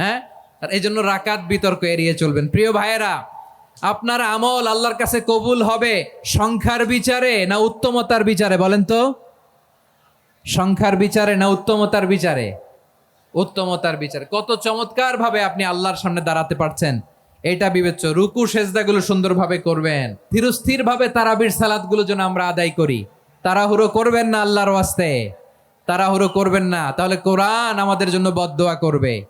হ্যাঁ? আর এই জন্য রাকাত বিতর্ক এড়িয়ে চলবেন। প্রিয় ভাইয়েরা, আপনার আমল আল্লাহর কাছে কবুল হবে সংখ্যার বিচারে না উত্তমতার বিচারে? বলেন তো। সংখ্যার বিচারে না উত্তমতার বিচারে? উত্তমতার বিচারে। কত চমৎকার ভাবে আপনি আল্লাহর সামনে দাঁড়াতে পারছেন। এটা বিবেচ্য। রুকু, সেজদাগুলো সুন্দরভাবে করবেন। ধীরস্থির ভাবে তারাবির সালাদগুলো যেন আমরা আদায় করি। তাড়াহুড়ো করবেন না আল্লাহর ওয়াস্তে। তাড়াহুড়ো করবেন না। তাহলে কোরআন আমাদের জন্য বদদোয়া করবে।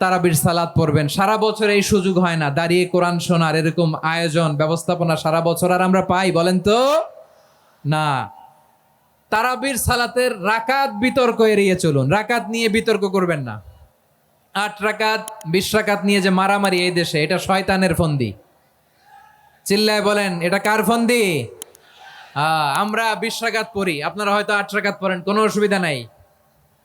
তারাবির সালাত পড়বেন। সারা বছর এই সুযোগ হয় না। দাঁড়িয়ে কোরআন শোনার এরকম আয়োজন, ব্যবস্থাপনা সারা বছর আর আমরা পাই, বলেন তো? না। তারাবির সালাতের রাকাত বিতর্ক এড়িয়ে চলুন। রাকাত নিয়ে বিতর্ক করবেন না। আট রাকাত, বিশ রাকাত নিয়ে যে মারামারি এই দেশে, এটা শয়তানের ফন্দি। চিল্লায় বলেন, এটা কার ফন্দি? আমরা বিশ রাকাত পড়ি। আপনারা হয়তো আট রাকাত পড়েন, কোনো অসুবিধা নাই।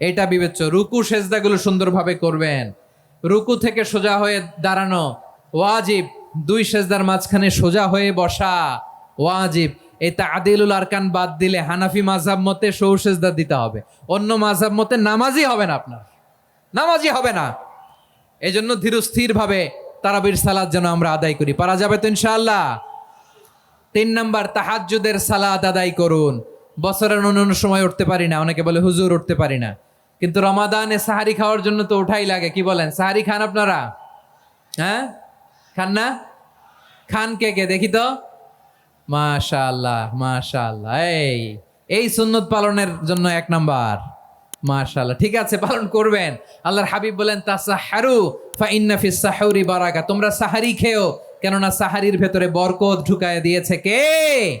এটা বিবেচ্য। রুকু সেজদাগুলো সুন্দরভাবে করবেন। রুকু থেকে সোজা হয়ে দাঁড়ানো। ওয়াজিব। দুই সেজদার মাঝখানে সোজা হয়ে বসা। ওয়াজিব। এই তাদিলুল আরকান বাদ দিলে হানাফি মাঝাব মতে সৌ সেজদা দিতে হবে। অন্য মাঝাব মতে নামাজই হবে না আপনার। নামাজই হবে না। এই জন্য ধীরস্থির ভাবে তারাবির সালাদ যেন আমরা আদায় করি। পারা যাবে তো ইনশাআল্লাহ। তিন নম্বর, তাহাজ্জুদের সালাদ আদায় করুন। বছরের অন্য সময় উঠতে পারি না। অনেকে বলে, হুজুর, উঠতে পারি না। কিন্তু রমাদানে সাহারি খাওয়ার জন্য তো ওঠাই লাগে, কি বলেন? সাহারি খান আপনারা? হ্যাঁ? খান না? খান কে কে? দেখি তো। মাশাআল্লাহ মাশাআল্লাহ। এই এই সুন্নত পালনের জন্য এক নাম্বার। মাশাআল্লাহ, ঠিক আছে, পালন করবেন। আল্লাহর হাবিব বলেন, তাসাহারু ফা ইন্না ফিস সাহুরি বারাকা। তোমরা সাহারি খেও, কেননা সাহারির ভেতরে বরকত ঢুকায় দিয়েছে কে?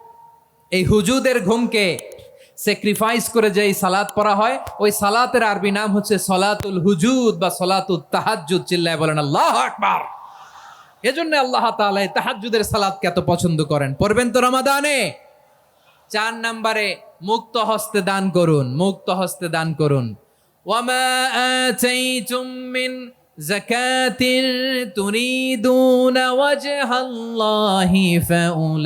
এই হুজুদের ঘুমকে স্যাক্রিফাইস করে যে সালাত পড়া হয়, ওই সালাতের আরবি নাম হচ্ছে সলাতুল হুজুদ বা সলাতুল তাহাজ্জুদ, চিল্লায় বলেন, আল্লাহ আকবার! এজন্য আল্লাহ তাআলা এই তাহাজ্জুদের সালাতকে এত পছন্দ করেন। পড়বেন তো রমাদানে? চার নম্বরে, মুক্ত হস্তে দান করুন, মুক্ত হস্তে দান করুন। ওয়ামা তুরিদুনা ওয়াজহাল্লাহি মুদঈফুন